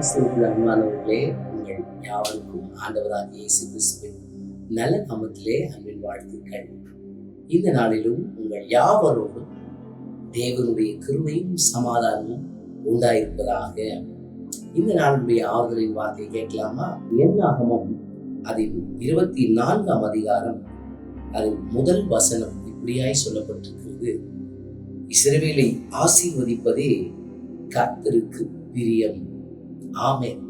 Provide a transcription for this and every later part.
கிறிஸ்துவுக்குள் அன்பானவர்களே உங்கள் யாவருக்கும் ஆண்டவராக இயேசு கிறிஸ்துவின் நல்ல நாமத்திலே அன்பின் வாழ்த்துக்கள். இந்த நாளிலும் உங்கள் யாவரோடும் தேவனுடைய கிருமையும் சமாதானமும் உண்டாயிருப்பதாக. இந்த நாளுடைய ஆறுதலின் வார்த்தையை கேட்கலாமா? என்னாகமும் அதில் இருபத்தி நான்காம் அதிகாரம் அதில் முதல் வசனம் இப்படியாய் சொல்லப்பட்டிருக்கிறது. இஸ்ரவேலை ஆசீர்வதிப்பதே கர்த்தருக்கு பிரியம். ஆமென்.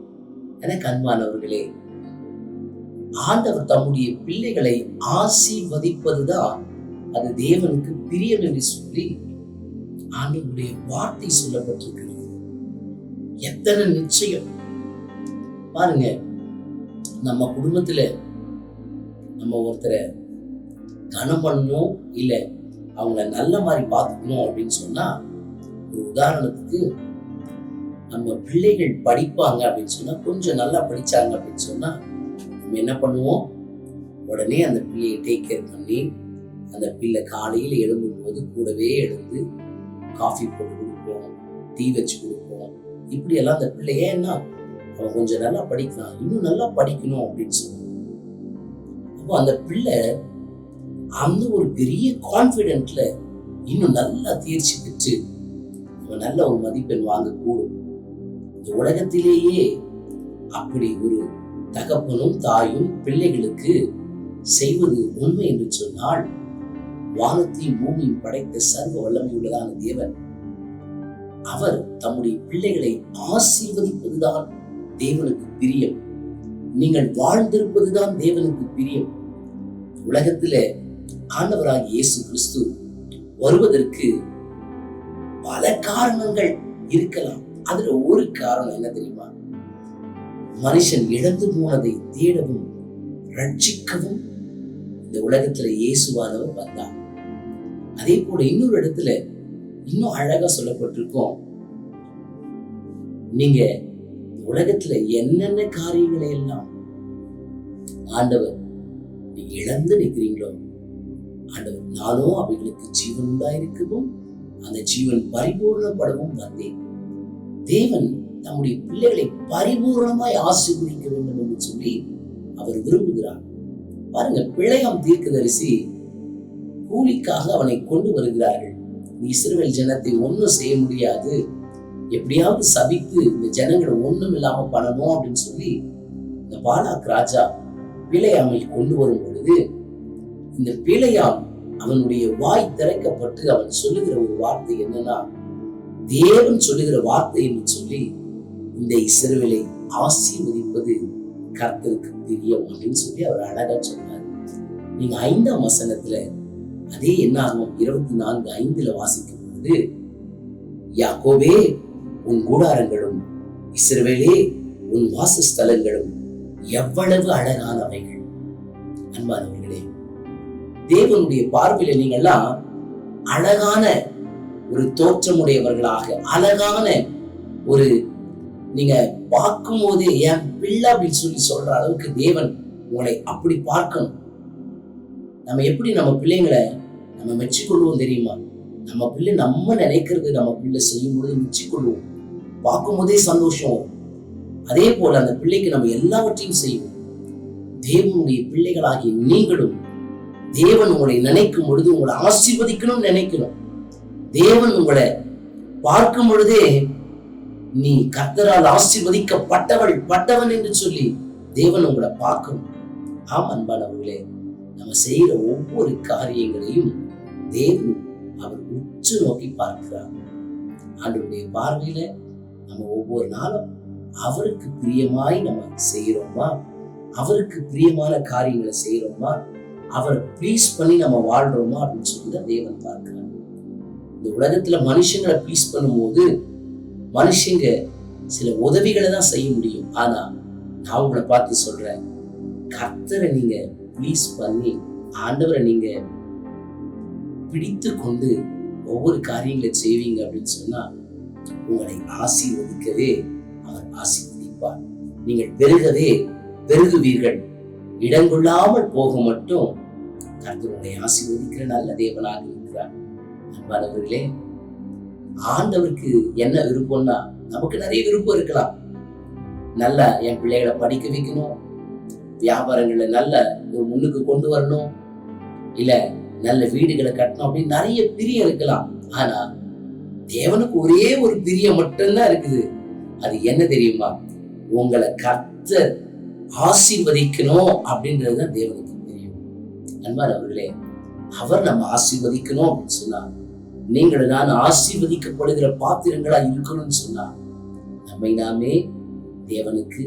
எனக்கு அன்பானவர்களே ஆண்டவர் தம்முடைய பிள்ளைகளை ஆசீர்வதிப்பதுதான் அது தேவனுக்கு பிரியம் என்று சொல்லி ஆண்டவருடைய வார்த்தை சொல்லப்பட்டிருக்கிறது. எத்தனை நிச்சயம். பாருங்க நம்ம குடும்பத்துல நம்ம ஒருத்தரை கனம் பண்ணணும் இல்ல அவங்கள நல்ல மாதிரி பார்த்துக்கணும் அப்படின்னு சொன்னா ஒரு உதாரணத்துக்கு நம்ம பிள்ளைகள் படிப்பாங்க அப்படின்னு சொன்னா கொஞ்சம் நல்லா படிச்சாங்க அப்படின்னு சொன்னா நம்ம என்ன பண்ணுவோம்? உடனே அந்த பிள்ளையை டேக் கேர் பண்ணி அந்த பிள்ளை காலையில் எழும்பும்போது கூடவே எழுந்து காஃபி போட்டு கொடுப்போம் டீ வச்சு கொடுப்போம். இப்படியெல்லாம் அந்த பிள்ளை ஏன்னா அவன் கொஞ்சம் நல்லா படிக்கலாம் இன்னும் நல்லா படிக்கணும் அப்படின்னு சொல்லுவோம் அப்போ அந்த பிள்ளை அந்த ஒரு பெரிய கான்ஃபிடென்ட்ல இன்னும் நல்லா தேர்ச்சி பெற்று அவன் நல்ல ஒரு மதிப்பெண் வாங்கக்கூடும். இந்த உலகத்திலேயே அப்படி ஒரு தகப்பனும் தாயும் பிள்ளைகளுக்கு செய்வது உண்மை என்று சொன்னால் வானத்தையும் பூமியும் படைத்த சர்வ வல்லமை உள்ளதான தேவன். அவர் தம்முடைய பிள்ளைகளை ஆசீர்வதிப்பதுதான் தேவனுக்கு பிரியம். நீங்கள் வாழ்ந்திருப்பதுதான் தேவனுக்கு பிரியம். உலகத்துல ஆண்டவராக இயேசு கிறிஸ்து வருவதற்கு பல காரணங்கள் இருக்கலாம். அதுல ஒரு காரணம் என்ன தெரியுமா? மனுஷன் இழந்து போனதை தேடவும் ரட்சிக்கவும் இந்த உலகத்துல இயேசுவானவர் வந்தார் அதே போல இன்னொரு இடத்துல இன்னும் அழகா சொல்லப்பட்டிருக்கோம். நீங்க உலகத்துல என்னென்ன காரியங்களை எல்லாம் ஆண்டவர் நீங்க இழந்து நிற்கிறீங்களோ ஆண்டவர் நானும் அவைகளுக்கு ஜீவன் உண்டாயிருக்கவும் அந்த ஜீவன் பரிபூர்ணப்படவும் வந்தேன். தேவன் தம்முடைய பிள்ளைகளை பரிபூர்ணமாய் ஆசீர்வதிக்க வேண்டும் என்று சொல்லி அவர் விரும்புகிறார். பாருங்க பிழையம் தீர்க்கதரிசி கூலிக்காக அவனை கொண்டு வருகிறார்கள். நீ ஜனத்தை ஒன்றும் செய்ய முடியாது. எப்படியாவது சபித்து இந்த ஜனங்களை ஒண்ணும் இல்லாம பண்ணணும் அப்படின்னு சொல்லி இந்த பாலாக் ராஜா பிழையாமை கொண்டு வரும் பொழுது இந்த பிழையாம் அவனுடைய வாய் திறக்கப்பட்டு அவன் சொல்லுகிற ஒரு வார்த்தை என்னன்னா தேவன் சொல்லுகிற வார்த்தை என்று சொல்லி இந்த இசைவிலை ஆசீர்வதிப்பது கர்த்தருக்கு தெரியும் அப்படின்னு சொல்லி அவர் அழகா சொன்னார் நீங்க ஐந்தாம் வசனத்துல அதே என்னாகும் இருபத்தி நான்கு ஐந்துல வாசிக்கும் பொழுது யாக்கோவே உன் கூடாரங்களும் இஸ்ரவேலே உன் வாசஸ்தலங்களும் எவ்வளவு அழகானவைகள். அன்பானவர்களே தேவனுடைய பார்வையில நீங்கெல்லாம் அழகான ஒரு தோற்றமுடையவர்களாக அழகான ஒரு நீங்க பார்க்கும் போதே ஏன் பிள்ளை அப்படின்னு சொல்லி சொல்ற அளவுக்கு தேவன் உங்களை அப்படி பார்க்கணும்? நம்ம எப்படி நம்ம பிள்ளைங்களை நம்ம மெச்சிக்கொள்வோம் தெரியுமா? நம்ம பிள்ளை நம்ம நினைக்கிறது நம்ம பிள்ளை செய்யும் பொழுது மெச்சிக்கொள்வோம். பார்க்கும் போதே சந்தோஷம் அதே போல அந்த பிள்ளைக்கு நம்ம எல்லாவற்றையும் செய்வோம். தேவனுடைய பிள்ளைகளாகிய நீங்களும் தேவன் உங்களை நினைக்கும் பொழுது உங்களை ஆசீர்வதிக்கணும்னு நினைக்கணும். தேவன் உங்களை பார்க்கும் பொழுதே நீ கர்த்தரால் ஆசிர்வதிக்கப்பட்டவள் பட்டவன் என்று சொல்லி தேவன் உங்களை பார்க்கும். ஆம் அன்பானவர்களே நம்ம செய்யற ஒவ்வொரு காரியங்களையும் தேவன் அவர் உற்று நோக்கி பார்க்கிறார். ஆண்டவருடைய பார்வையில நம்ம ஒவ்வொரு நாளும் அவருக்கு பிரியமாய் நம்ம செய்யறோமா அவருக்கு பிரியமான காரியங்களை செய்யறோமா அவரை ப்ளீஸ் பண்ணி நம்ம வாழ்றோமா அப்படின்னு சொல்லி தான் தேவன் பார்க்கிறார். இந்த உலகத்துல மனுஷங்களை ப்ளீஸ் பண்ணும்போது மனுஷங்க சில உதவிகளை தான் செய்ய முடியும். ஆனா நான் உங்களை பார்த்து சொல்றேன். கர்த்தரை நீங்க ப்ளீஸ் பண்ணி ஆண்டவரை நீங்க பிடித்து கொண்டு ஒவ்வொரு காரியங்களை செய்வீங்க அப்படின்னு சொன்னா உங்களை ஆசீர்வதிக்கவே அவர் ஆசீர்வதிப்பார். நீங்கள் பெருகவே பெருகுவீர்கள். இடங்கொள்ளாமல் போக மட்டும் கர்த்தர் உங்களை ஆசீர்வதிக்கிற நல்ல தேவனாக இருக்கிறார். அன்பானவர்களே ஆண்டவருக்கு என்ன விருப்பம்னா நமக்கு நிறைய விருப்பம் இருக்கலாம். நல்ல என் பிள்ளைகளை படிக்க வைக்கணும் வியாபாரங்களை நல்ல ஒரு முன்னுக்கு கொண்டு வரணும் இல்ல நல்ல வீடுகளை கட்டணும் அப்படின்னு நிறைய பிரியம் இருக்கலாம். ஆனா தேவனுக்கு ஒரே ஒரு பிரியம் மட்டும்தான் இருக்குது. அது என்ன தெரியுமா? உங்களை கத்த ஆசீர்வதிக்கணும் அப்படின்றது தான் தேவனுக்கு தெரியும் அன்பார் அவர்களே அவர் நம்ம ஆசீர்வதிக்கணும் அப்படின்னு சொன்னா நீங்கள் நான் ஆசீர்வதிக்கப்படுகிற பாத்திரங்களா இருக்கணும்னு சொன்னா நம்மை நாமே தேவனுக்கு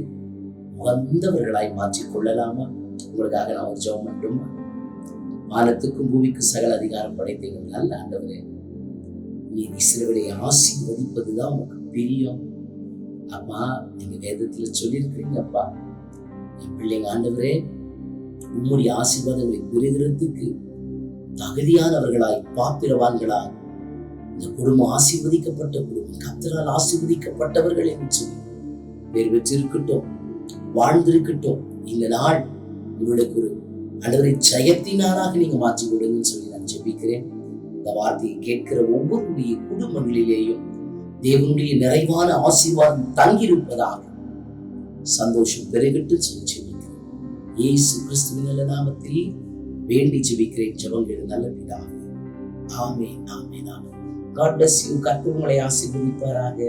உகந்தவர்களாய் மாற்றிக் கொள்ளலாமா உங்களுக்காக நான் ஒரு ஜெபம் மட்டுமா வானத்துக்கும் பூமிக்கும் சகல அதிகாரம் படைத்தீங்க நல்ல ஆண்டவரே நீ இஸ்ரவேலை ஆசீர்வதிப்பதுதான் உங்களுக்கு பிரியம். அப்பா நீங்க வேதத்துல சொல்லியிருக்கிறீங்க அப்பா. என் பிள்ளைங்க ஆண்டவரே உம்முடைய ஆசீர்வாதங்களை பெறுகிறதுக்கு தகுதியானவர்களாய் பாத்திரவான்களாய் இந்த குடும்பம் ஆசீர்வதிக்கப்பட்ட குடும்பம் கத்தரால் ஆசீர்வதிக்கப்பட்டவர்கள் என்று சொல்லி பேர் வச்சிருக்கட்டும் வாழ்ந்திருக்கட்டும் இந்த நாள் உங்களுக்கு ஒரு அன்றரை ஜெயத்தினாராக நீங்க மாற்றி விடுங்கன்னு சொல்லி நான் ஜெபிக்கிறேன். இந்த வார்த்தையை கேட்கிற ஒவ்வொருடைய குடும்பங்களிலேயும் தேவனுடைய நிறைவான ஆசீர்வாதம் தங்கியிருப்பதாக சந்தோஷம் பெருகிட்டு சொல்லி ஜெபிக்கிறேன். ஏசு கிறிஸ்துவின் நல்ல நாமத்தில் வேண்டி ஜெபிக்கிறேன். ஜெபங்கள் நல்ல பிதாவே. ஆமே ஆமே ஆமே காட் பிளஸ் யூ கர்த்தர் உங்களை ஆசீர்வதிப்பாராக.